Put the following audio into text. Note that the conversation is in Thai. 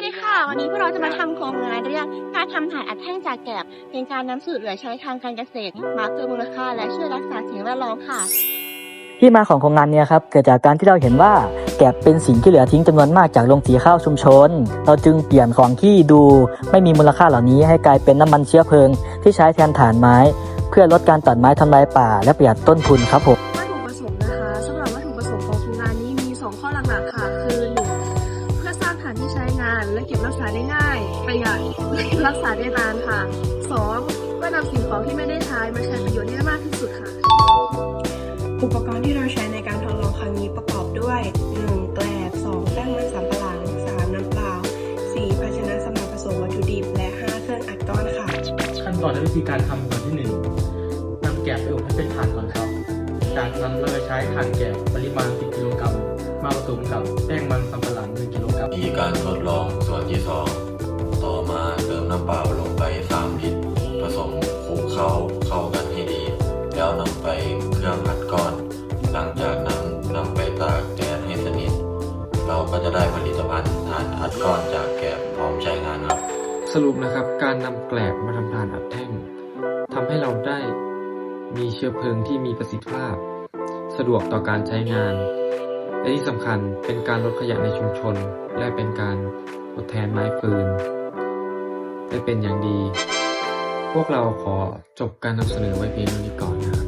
วัสดีค่ะ วันนี้พวกเราจะมาทำโครงงานเรื่องการทำถ่านอัดแท่งจากแกลบเป็นการนำสูตรเหลือใช้ทางการเกษตร มาเพิ่มมูลค่าและช่วยรักษาสิ่งแวดล้อมค่ะ ที่มาของโครงงานเนี้ครับเกิดจากการที่เราเห็นว่าแกบเป็นสิ่งที่เหลือทิ้งจำนวนมากจากโรงสีข้าวชุมชน เราจึงเปลี่ยนของที่ดูไม่มีมูลค่าเหล่านี้ให้กลายเป็นน้ำมันเชื้อเพลิง ที่ใช้แทนถ่านไม้ เพื่อลดการตัดไม้ทำลายป่า และประหยัดต้นทุนครับผมวัตถุประสงค์นะคะสำหรับวัตถุประสงค์ของโครงงานนี้มี 2 ข้อหลักๆค่ะ และเก็บรักษาได้ง่าย ประหยัดรักษาได้นานค่ะ 2. เพื่อนำสิ่งของที่ไม่ได้ใช้มาใช้ประโยชน์ให้มากที่สุดค่ะ อุปกรณ์ที่เราใช้ในการทดลองครั้งนี้ประกอบด้วย 1. แกลบ 2. แป้งมันสำปะหลัง 3. น้ำเปล่า 4. ภาชนะสำหรับผสมวัตถุดิบ และ 5. เครื่องอัดก้อนค่ะ ขั้นตอนและวิธีการทำก่อนที่หนึ่งนำแกะไปอบให้เป็นถ่านก่อนครับ จากนั้นเราจะใช้ถ่านแกะปริมาณ 10 กิโลกรัมมาผสมกับแป้งมันสำปะหลัง 1 กิโลกรัมมีการทดลองส่วนที่ 2 ต่อมาเติมน้ำเปล่าลงไป 3 ลิตร ผสมคลุกเข้าเข้ากันให้ดี แล้วนำไปเครื่องอัดก้อน หลังจากนั้นนำไปตากแดดให้สนิท เราก็จะได้ผลิตภัณฑ์ถ่านอัดก้อนจากแกะพร้อมใช้งานครับ สรุปนะครับการนำแกลบมาทำถ่านอัดแท่งทำให้เราได้มีเชื้อเพลิงที่มีประสิทธิภาพ สะดวกต่อการใช้งานและที่สำคัญเป็นการลดขยะในชุมชน และเป็นการ ทดแทนไม้ฟืน ได้เป็นอย่างดี พวกเราขอจบการนำเสนอไว้เพียงเท่านี้ก่อนนะครับ